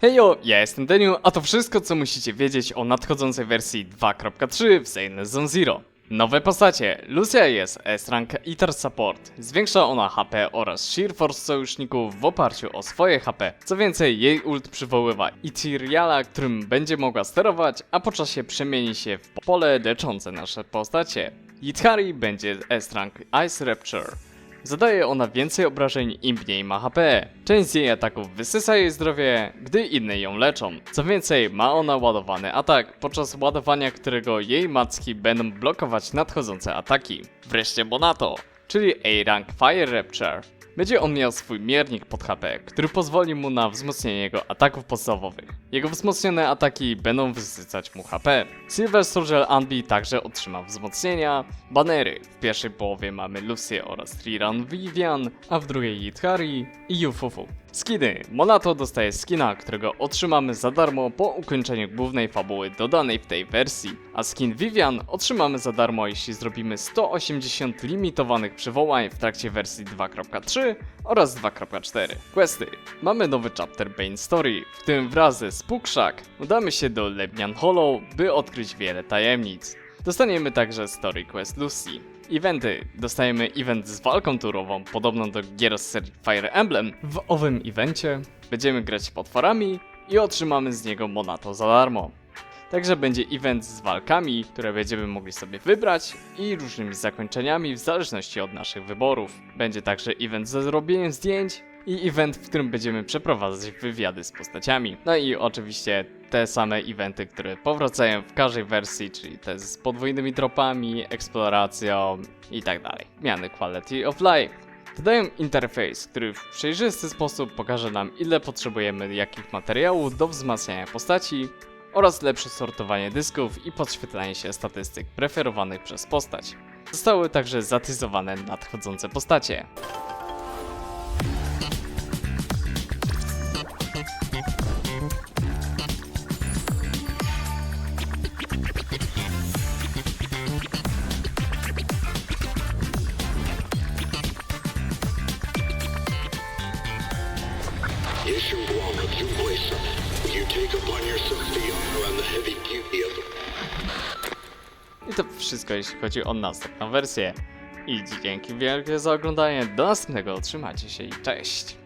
Hejo, ja jestem Deniu, a to wszystko co musicie wiedzieć o nadchodzącej wersji 2.3 w Zane Zone Zero. Nowe postacie. Lucia jest S-Rank Eater Support. Zwiększa ona HP oraz Sheer Force sojuszników w oparciu o swoje HP. Co więcej, jej ult przywoływa Ethereala, którym będzie mogła sterować, a po czasie przemieni się w pole leczące nasze postacie. Yithari będzie S-Rank Ice Rapture. Zadaje ona więcej obrażeń im mniej ma HP. Część z jej ataków wysysa jej zdrowie, gdy inne ją leczą. Co więcej, ma ona ładowany atak, podczas ładowania którego jej macki będą blokować nadchodzące ataki. Wreszcie Bonato, czyli A-Rank Fire Rapture. Będzie on miał swój miernik pod HP, który pozwoli mu na wzmocnienie jego ataków podstawowych. Jego wzmocnione ataki będą wysycać mu HP. Silver Soldier Anbi także otrzyma wzmocnienia. Banery. W pierwszej połowie mamy Lucy oraz Triran Vivian, a w drugiej Yithari i Yufufu. Skiny. Monato dostaje skina, którego otrzymamy za darmo po ukończeniu głównej fabuły dodanej w tej wersji, a skin Vivian otrzymamy za darmo jeśli zrobimy 180 limitowanych przywołań w trakcie wersji 2.3 oraz 2.4. Questy. Mamy nowy chapter Bane Story, w tym wraz ze Spookshak udamy się do Lebnian Hollow, by odkryć wiele tajemnic. Dostaniemy także Story Quest Lucy. Eventy. Dostajemy event z walką turową, podobną do gier z serii Fire Emblem. W owym evencie będziemy grać potworami i otrzymamy z niego monato za darmo. Także będzie event z walkami, które będziemy mogli sobie wybrać i różnymi zakończeniami w zależności od naszych wyborów. Będzie także event ze zrobieniem zdjęć i event, w którym będziemy przeprowadzać wywiady z postaciami. No i oczywiście te same eventy, które powracają w każdej wersji, czyli te z podwójnymi tropami, eksploracją i tak dalej. Miany Quality of Life. Dodają interfejs, który w przejrzysty sposób pokaże nam ile potrzebujemy jakich materiałów do wzmacniania postaci oraz lepsze sortowanie dysków i podświetlanie się statystyk preferowanych przez postać. Zostały także zatyzowane nadchodzące postacie. You take upon yourself the honor and the heavy duty of I to wszystko jeśli chodzi o następną wersję. I dzięki wielkie za oglądanie. Do następnego. Trzymajcie się i cześć.